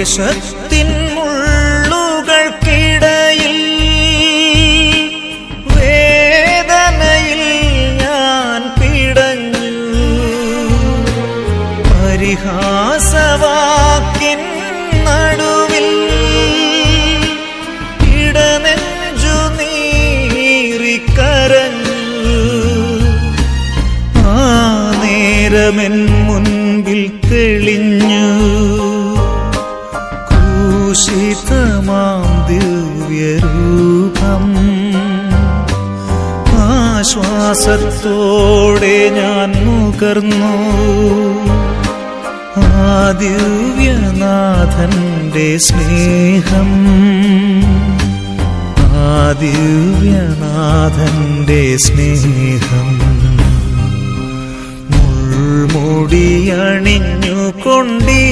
ക്ലേശത്തിൻ മുള്ളുകൾക്കിടയിൽ വേദനയിൽ ഞാൻ പിടഞ്ഞു. പരിഹാസവാക്കിൻ നടുവിൽ ഇടനെഞ്ചു നീറിക്കരഞ്ഞു. ആ നേരമെൻ മുൻപിൽ തെളിഞ്ഞു. ക്രൂശിതമാം ദിവ്യരൂപം. ആശ്വാസത്തോടെ ഞാൻ മുകർന്നു. ആ ദിവ്യനാഥന്റെ സ്നേഹം ആ ദിവ്യനാഥന്റെ സ്നേഹം മുൾമുടിയണിഞ്ഞു കൊണ്ടീ